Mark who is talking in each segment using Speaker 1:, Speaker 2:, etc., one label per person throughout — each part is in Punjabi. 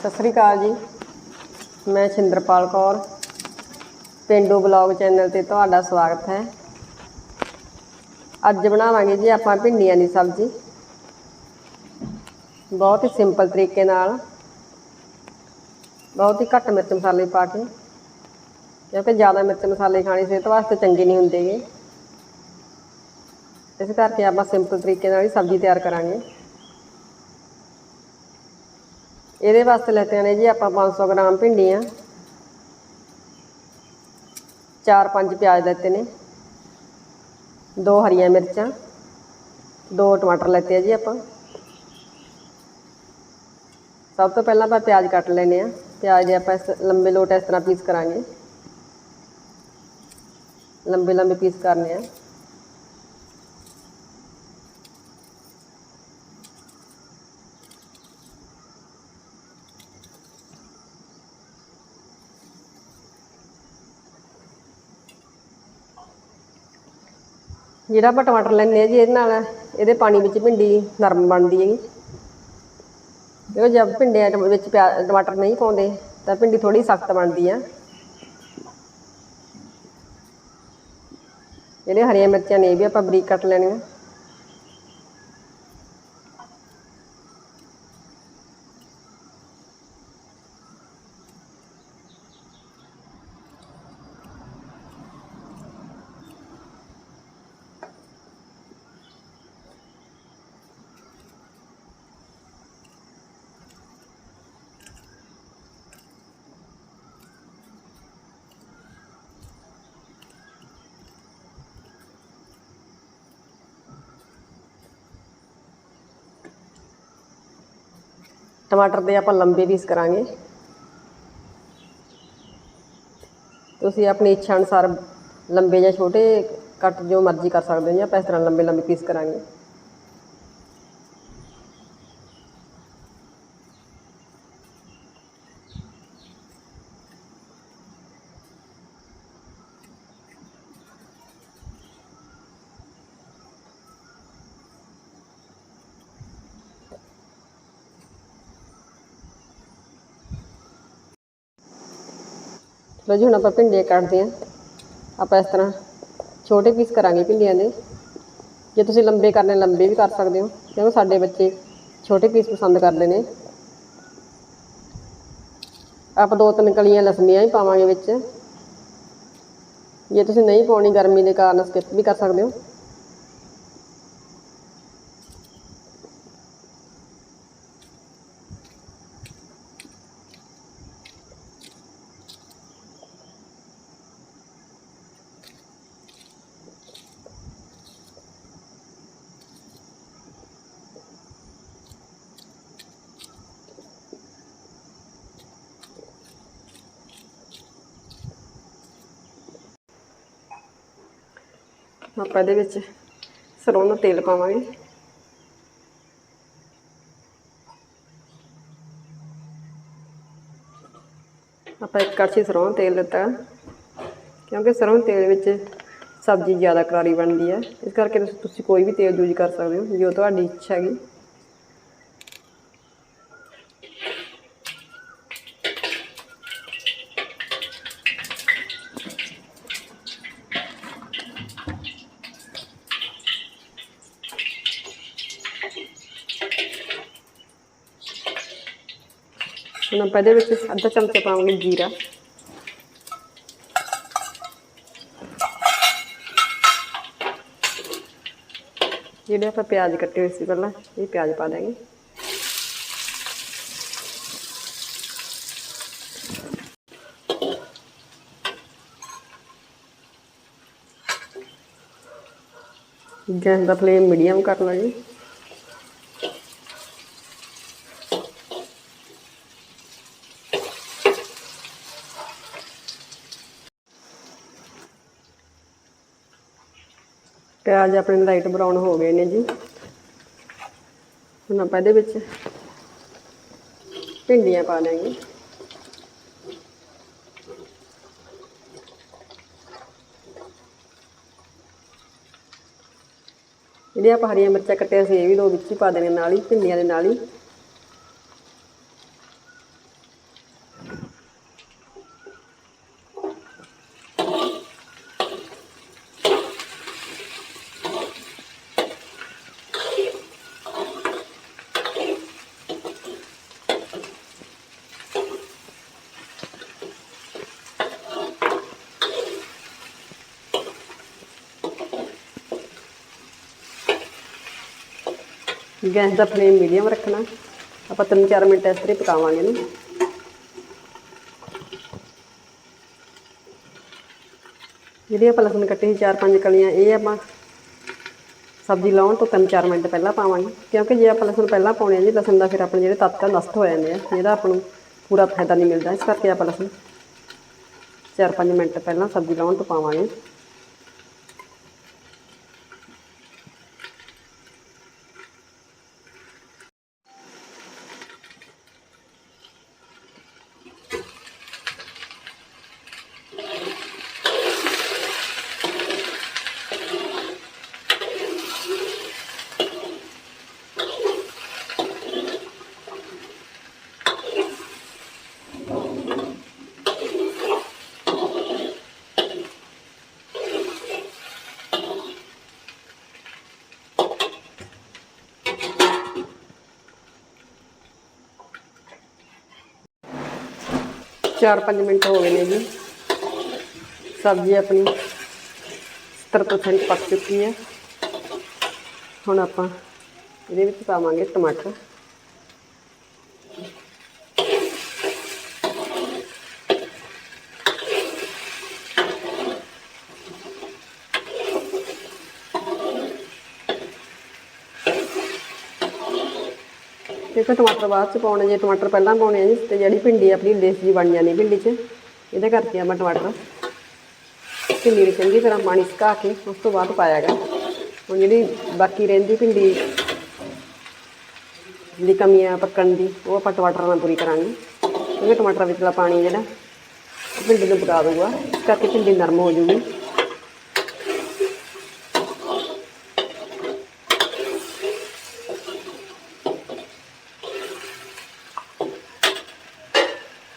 Speaker 1: ਸਤਿ ਸ੍ਰੀ ਅਕਾਲ ਜੀ। ਮੈਂ ਛਿੰਦਰਪਾਲ ਕੌਰ। ਪਿੰਡੂ ਬਲੌਗ ਚੈਨਲ ਤੇ ਤੁਹਾਡਾ ਸਵਾਗਤ ਹੈ। ਅੱਜ ਬਣਾਵਾਂਗੇ ਜੀ ਆਪਾਂ ਭਿੰਡੀਆਂ ਦੀ ਸਬਜ਼ੀ। ਬਹੁਤ ਹੀ ਸਿੰਪਲ ਤਰੀਕੇ ਨਾਲ। ਬਹੁਤ ਹੀ ਘੱਟ ਮਿਰਚ ਮਸਾਲੇ ਪਾ ਕੇ। ਕਿਉਂਕਿ ਜ਼ਿਆਦਾ ਮਿਰਚ ਮਸਾਲੇ ਖਾਣੇ ਸਿਹਤ ਵਾਸਤੇ ਚੰਗੇ ਨਹੀਂ ਹੁੰਦੇਗੇ ਇਸ ਕਰਕੇ ਆਪਾਂ ਸਿੰਪਲ ਤਰੀਕੇ ਨਾਲ ਹੀ ਸਬਜ਼ੀ ਤਿਆਰ ਕਰਾਂਗੇ। ਇਹਦੇ ਵਾਸਤੇ ਲੈਤੀਆਂ ਨੇ ਜੀ ਆਪਾਂ 500 ਗ੍ਰਾਮ ਭਿੰਡੀਆਂ। ਚਾਰ ਪੰਜ ਪਿਆਜ਼ ਲੈਤੇ ਨੇ। ਦੋ ਹਰੀਆਂ ਮਿਰਚਾਂ, ਦੋ ਟਮਾਟਰ ਲੈਤੇ ਆ ਜੀ ਆਪਾਂ। ਸਭ ਤੋਂ ਪਹਿਲਾਂ ਆਪਾਂ ਪਿਆਜ਼ ਕੱਟ ਲੈਨੇ ਆ ਪਿਆਜ਼ ਦੇ ਆਪਾਂ ਇਸ ਲੰਬੇ ਲੋਟ ਇਸ ਤਰ੍ਹਾਂ ਪੀਸ ਕਰਾਂਗੇ। ਲੰਬੇ ਲੰਬੇ ਪੀਸ ਕਰਨੇ ਆ। ਜਿਹੜਾ ਆਪਾਂ ਟਮਾਟਰ ਲੈਂਦੇ ਆ ਜੀ, ਇਹਦੇ ਨਾਲ ਇਹਦੇ ਪਾਣੀ ਵਿੱਚ ਭਿੰਡੀ ਨਰਮ ਬਣਦੀ ਹੈਗੀ। ਕਿਉਂਕਿ ਜਦ ਭਿੰਡੀਆਂ ਵਿੱਚ ਪਿਆ, ਟਮਾਟਰ ਨਹੀਂ ਪਾਉਂਦੇ, ਤਾਂ ਭਿੰਡੀ ਥੋੜੀ ਸਖਤ ਬਣਦੀ ਆ। ਜਿਹੜੇ ਹਰੀਆਂ ਮਿਰਚਾਂ ਨੇ ਇਹ ਵੀ ਆਪਾਂ ਬਰੀਕ ਕੱਟ ਲੈਣੀਆਂ। ਟਮਾਟਰ ਦੇ ਆਪਾਂ ਲੰਬੇ ਪੀਸ ਕਰਾਂਗੇ। ਤੁਸੀਂ ਆਪਣੀ ਇੱਛਾ ਅਨੁਸਾਰ ਲੰਬੇ ਜਾਂ ਛੋਟੇ ਕੱਟ ਜੋ ਮਰਜ਼ੀ ਕਰ ਸਕਦੇ ਹੋ ਜੀ ਆਪਾਂ ਇਸ ਤਰ੍ਹਾਂ ਲੰਬੇ ਲੰਬੇ ਪੀਸ ਕਰਾਂਗੇ। ਲਓ ਜੀ, ਹੁਣ ਆਪਾਂ ਭਿੰਡੀਆਂ ਕੱਟਦੇ ਹਾਂ। ਆਪਾਂ ਇਸ ਤਰ੍ਹਾਂ ਛੋਟੇ ਪੀਸ ਕਰਾਂਗੇ ਭਿੰਡੀਆਂ ਦੇ। ਜੇ ਤੁਸੀਂ ਲੰਬੇ ਕਰਨੇ, ਲੰਬੇ ਵੀ ਕਰ ਸਕਦੇ ਹੋ, ਕਿਉਂਕਿ ਸਾਡੇ ਬੱਚੇ ਛੋਟੇ ਪੀਸ ਪਸੰਦ ਕਰਦੇ ਨੇ। ਆਪਾਂ ਦੋ ਤਿੰਨ ਕਲੀਆਂ ਲਸਣੀਆਂ ਵੀ ਪਾਵਾਂਗੇ ਵਿੱਚ। ਜੇ ਤੁਸੀਂ ਨਹੀਂ ਪਾਉਣੀ ਗਰਮੀ ਦੇ ਕਾਰਨ ਸਕਿਪ ਵੀ ਕਰ ਸਕਦੇ ਹੋ। ਆਪਾਂ ਇਹਦੇ ਵਿੱਚ ਸਰੋਂ ਦਾ ਤੇਲ ਪਾਵਾਂਗੇ। ਆਪਾਂ ਇੱਕ ਕੜਛੀ ਸਰੋਂ ਦਾ ਤੇਲ ਦਿੱਤਾ, ਕਿਉਂਕਿ ਸਰੋਂ ਤੇਲ ਵਿੱਚ ਸਬਜ਼ੀ ਜ਼ਿਆਦਾ ਕਰਾਰੀ ਬਣਦੀ ਹੈ। ਇਸ ਕਰਕੇ ਤੁਸੀਂ ਤੁਸੀਂ ਕੋਈ ਵੀ ਤੇਲ ਯੂਜ਼ ਕਰ ਸਕਦੇ ਹੋ, ਜੋ ਤੁਹਾਡੀ ਇੱਛਾ ਹੈਗੀ। ਹੁਣ ਆਪਾਂ ਇਹਦੇ ਵਿੱਚ ਅੱਧਾ ਚਮਚਾ ਪਾਵਾਂਗੇ ਜੀਰਾ ਜਿਹੜੇ ਆਪਾਂ ਪਿਆਜ਼ ਕੱਟੇ ਹੋਏ ਸੀ ਪਹਿਲਾਂ ਇਹ ਪਿਆਜ਼ ਪਾ ਦਾਂਗੇ ਗੈਸ ਦਾ ਫਲੇਮ ਮੀਡੀਅਮ ਕਰਨਾ ਜੀ ਪਿਆਜ਼ ਆਪਣੇ ਲਾਈਟ ਬਰਾਊਨ ਹੋ ਗਏ ਨੇ ਜੀ। ਹੁਣ ਆਪਾਂ ਇਹਦੇ ਵਿੱਚ ਭਿੰਡੀਆਂ ਪਾ ਦਾਂਗੇ ਜਿਹੜੀਆਂ ਆਪਾਂ ਹਰੀਆਂ ਮਿਰਚਾਂ ਕੱਟਿਆ ਸੀ, ਇਹ ਵੀ ਦੋ ਵਿੱਚ ਹੀ ਪਾ ਦੇਣੇ ਨਾਲ ਹੀ, ਭਿੰਡੀਆਂ ਦੇ ਨਾਲ ਹੀ। ਗੈਸ ਦਾ ਫਲੇਮ ਮੀਡੀਅਮ ਰੱਖਣਾ। ਆਪਾਂ 3-4 ਮਿੰਟ ਇਸ ਤਰ੍ਹਾਂ ਹੀ ਪਕਾਵਾਂਗੇ ਇਹਨੂੰ ਜਿਹੜੀ ਆਪਾਂ ਲਸਣ ਕੱਟੀ ਸੀ 4-5 ਕਲੀਆਂ, ਇਹ ਆਪਾਂ ਸਬਜ਼ੀ ਲਾਉਣ ਤੋਂ 3-4 ਮਿੰਟ ਪਹਿਲਾਂ ਪਾਵਾਂਗੇ। ਕਿਉਂਕਿ ਜੇ ਆਪਾਂ ਲਸਣ ਪਹਿਲਾਂ ਪਾਉਣੇ ਆ ਜੀ, ਲਸਣ ਦਾ ਫਿਰ ਆਪਣੇ ਜਿਹੜੇ ਤੱਤ ਆ, ਨਸ਼ਟ ਹੋ ਜਾਂਦੇ ਆ। ਜਿਹਦਾ ਆਪਾਂ ਨੂੰ ਪੂਰਾ ਫਾਇਦਾ ਨਹੀਂ ਮਿਲਦਾ। ਇਸ ਕਰਕੇ ਆਪਾਂ ਲਸਣ 4-5 ਮਿੰਟ ਪਹਿਲਾਂ ਸਬਜ਼ੀ ਲਾਉਣ ਤੋਂ ਪਾਵਾਂਗੇ। ਚਾਰ ਪੰਜ ਮਿੰਟ ਹੋ ਗਏ ਨੇ ਜੀ। ਸਬਜ਼ੀ ਆਪਣੀ 70% ਪੱਕ ਚੁੱਕੀ ਹੈ। ਹੁਣ ਆਪਾਂ ਇਹਦੇ ਵਿੱਚ ਪਾਵਾਂਗੇ ਟਮਾਟਰ। ਦੇਖੋ ਟਮਾਟਰ ਬਾਅਦ ਚ ਪਾਉਣੇ ਜੇ ਟਮਾਟਰ ਪਹਿਲਾਂ ਪਾਉਣੇ ਆ ਜੀ, ਤੇ ਜਿਹੜੀ ਭਿੰਡੀ ਆਪਣੀ ਲੇਸ ਜੀ ਬਣ ਜਾਣੀ ਭਿੰਡੀ 'ਚ, ਇਹਦੇ ਕਰਕੇ ਆਪਾਂ ਟਮਾਟਰ ਭਿੰਡੀ ਨੂੰ ਚੰਗੀ ਤਰ੍ਹਾਂ ਪਾਣੀ ਸੁਕਾ ਕੇ ਉਸ ਤੋਂ ਬਾਅਦ ਪਾਇਆਗਾ ਹੁਣ ਜਿਹੜੀ ਬਾਕੀ ਰਹਿੰਦੀ ਭਿੰਡੀ ਦੀ ਕਮੀ ਆ ਪੱਕਣ ਦੀ, ਉਹ ਆਪਾਂ ਟਮਾਟਰ ਨਾਲ ਪੂਰੀ ਕਰਾਂਗੇ। ਕਿਉਂਕਿ ਟਮਾਟਰ ਵਿੱਚਲਾ ਪਾਣੀ ਜਿਹੜਾ, ਭਿੰਡੀ ਨੂੰ ਪਕਾ ਦਊਗਾ, ਇਸ ਕਰਕੇ ਭਿੰਡੀ ਨਰਮ ਹੋ ਜੂਗੀ।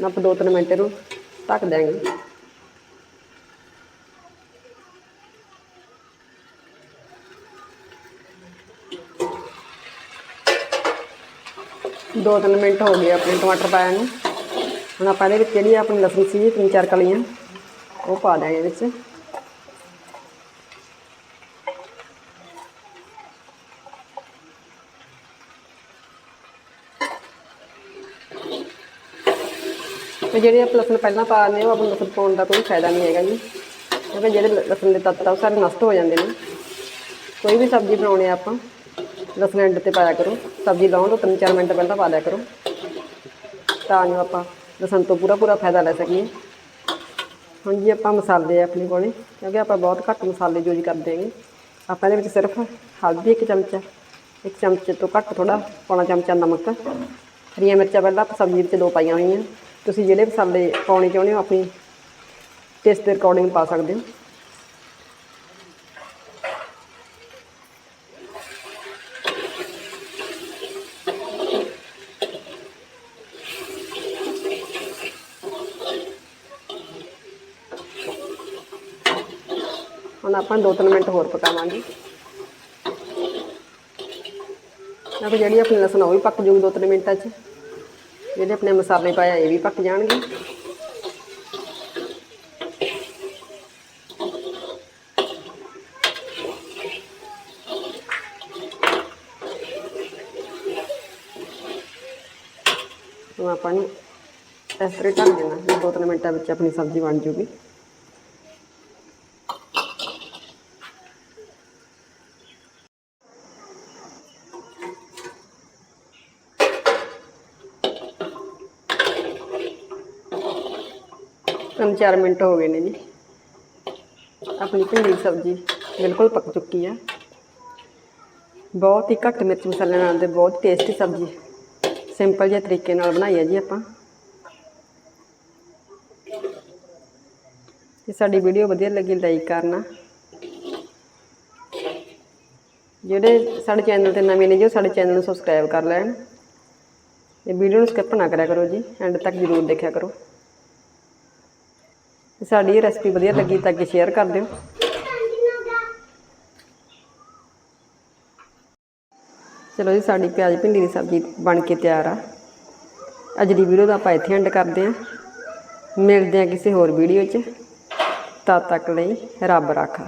Speaker 1: ਨਾ ਆਪਾਂ ਦੋ ਤਿੰਨ ਮਿੰਟ ਇਹਨੂੰ ਢੱਕ ਦਿਆਂਗੇ। ਦੋ ਤਿੰਨ ਮਿੰਟ ਹੋ ਗਏ ਆਪਣੇ ਟਮਾਟਰ ਪਾਇਆ ਨੂੰ। ਹੁਣ ਆਪਾਂ ਇਹਦੇ ਵਿੱਚ ਜਿਹੜੀ ਆਪਣੀ ਲਸਣ ਸੀ ਤਿੰਨ ਚਾਰ ਕਲੀਆਂ, ਉਹ ਪਾ ਦਿਆਂਗੇ ਵਿੱਚ। ਤੇ ਜਿਹੜੇ ਆਪਾਂ ਲਸਣ ਪਹਿਲਾਂ ਪਾ ਦਿੰਦੇ ਹਾਂ, ਉਹ ਆਪਾਂ ਨੂੰ ਲਸਣ ਪਾਉਣ ਦਾ ਕੋਈ ਫਾਇਦਾ ਨਹੀਂ ਹੈਗਾ ਜੀ। ਕਿਉਂਕਿ ਜਿਹੜੇ ਲ- ਲਸਣ ਦੇ ਤੱਤ ਆ, ਉਹ ਸਾਰੇ ਨਸ਼ਟ ਹੋ ਜਾਂਦੇ ਨੇ। ਕੋਈ ਵੀ ਸਬਜ਼ੀ ਬਣਾਉਣੀ ਆ ਆਪਾਂ, ਲਸਣ ਐਂਡ ਤੇ ਪਾਇਆ ਕਰੋ। ਸਬਜ਼ੀ ਲਾਉਣ ਤੋਂ 3-4 ਮਿੰਟ ਪਹਿਲਾਂ ਪਾ ਦਿਆ ਕਰੋ। ਤਾਂ ਜੋ ਆਪਾਂ ਲਸਣ ਤੋਂ ਪੂਰਾ ਪੂਰਾ ਫਾਇਦਾ ਲੈ ਸਕੀਏ। ਹੁਣ ਜੀ ਆਪਾਂ ਮਸਾਲੇ ਆ ਆਪਣੇ ਕੋਲੇ, ਕਿਉਂਕਿ ਆਪਾਂ ਬਹੁਤ ਘੱਟ ਮਸਾਲੇ ਯੂਜ਼ ਕਰਦੇ ਹੈਗੇ। ਆਪਾਂ ਇਹਦੇ ਵਿੱਚ ਸਿਰਫ ਹਲਦੀ ਇੱਕ ਚਮਚਾ ਇੱਕ ਚਮਚੇ ਤੋਂ ਘੱਟ ਥੋੜਾ ਪੌਣਾ ਚਮਚਾ ਨਮਕ। ਹਰੀਆਂ ਮਿਰਚਾਂ ਪਹਿਲਾਂ ਆਪਾਂ ਸਬਜ਼ੀ ਵਿੱਚ ਦੋ ਪਾਈਆਂ ਹੋਈਆਂ। ਤੁਸੀਂ ਜਿਹੜੇ ਮਸਾਲੇ ਪਾਉਣੇ ਚਾਹੁੰਦੇ ਹੋ, ਆਪਣੀ ਟੇਸਟ ਦੇ ਅਕੋਰਡਿੰਗ ਪਾ ਸਕਦੇ ਹੋ। ਹੁਣ ਆਪਾਂ 2-3 ਮਿੰਟ ਹੋਰ ਪਕਾਵਾਂਗੇ। ਨਾ ਕਿ ਜਿਹੜੀ ਆਪਣੀ ਲਸਣ ਉਹ ਵੀ ਪੱਕ ਜੂਗੀ 2-3 ਮਿੰਟਾਂ 'ਚ। ਜਿਹੜੇ ਆਪਣੇ ਮਸਾਲੇ ਪਾਏ ਆ, ਇਹ ਵੀ ਪੱਕ ਜਾਣਗੇ। ਹੁਣ ਆਪਾਂ ਨੂੰ ਇਸ ਤਰ੍ਹਾਂ ਹੀ ਢੱਕ ਦੇਣਾ, ਦੋ ਤਿੰਨ ਮਿੰਟਾਂ ਵਿੱਚ ਆਪਣੀ ਸਬਜ਼ੀ ਬਣ ਜੂਗੀ। ਤਿੰਨ ਚਾਰ ਮਿੰਟ ਹੋ ਗਏ ਨੇ ਜੀ। ਆਪਣੀ ਭਿੰਡੀ ਦੀ ਸਬਜ਼ੀ ਬਿਲਕੁਲ ਪੱਕ ਚੁੱਕੀ ਆ। ਬਹੁਤ ਹੀ ਘੱਟ ਮਿਰਚ ਮਸਾਲੇ ਨਾਲ ਤੇ ਬਹੁਤ ਟੇਸਟੀ ਸਬਜ਼ੀ। ਸਿੰਪਲ ਜਿਹੇ ਤਰੀਕੇ ਨਾਲ ਬਣਾਈ ਹੈ ਜੀ ਆਪਾਂ। ਜੇ ਸਾਡੀ ਵੀਡੀਓ ਵਧੀਆ ਲੱਗੀ ਲਾਈਕ ਕਰਨਾ। ਜਿਹੜੇ ਸਾਡੇ ਚੈਨਲ ਤੇ ਨਵੇਂ ਨੇ ਜੀ, ਉਹ ਸਾਡੇ ਚੈਨਲ ਨੂੰ ਸਬਸਕ੍ਰਾਈਬ ਕਰ ਲੈਣ। ਇਹ ਵੀਡੀਓ ਨੂੰ ਸਕਿਪ ਨਾ ਕਰਿਆ ਕਰੋ ਜੀ ਐਂਡ ਤੱਕ ਜ਼ਰੂਰ ਦੇਖਿਆ ਕਰੋ। ਤੇ ਸਾਡੀ ਇਹ ਰੈਸਪੀ ਵਧੀਆ ਲੱਗੀ ਤਾਂ ਅੱਗੇ ਸ਼ੇਅਰ ਕਰ ਦਿਓ। ਚਲੋ ਜੀ, ਸਾਡੀ ਪਿਆਜ਼ ਭਿੰਡੀ ਦੀ ਸਬਜ਼ੀ ਬਣ ਕੇ ਤਿਆਰ ਆ। ਅੱਜ ਦੀ ਵੀਡੀਓ ਦਾ ਆਪਾਂ ਇੱਥੇ ਐਂਡ ਕਰਦੇ ਹਾਂ। ਮਿਲਦੇ ਹਾਂ ਕਿਸੇ ਹੋਰ ਵੀਡੀਓ 'ਚ। ਤਦ ਤੱਕ ਲਈ ਰੱਬ ਰਾਖਾ।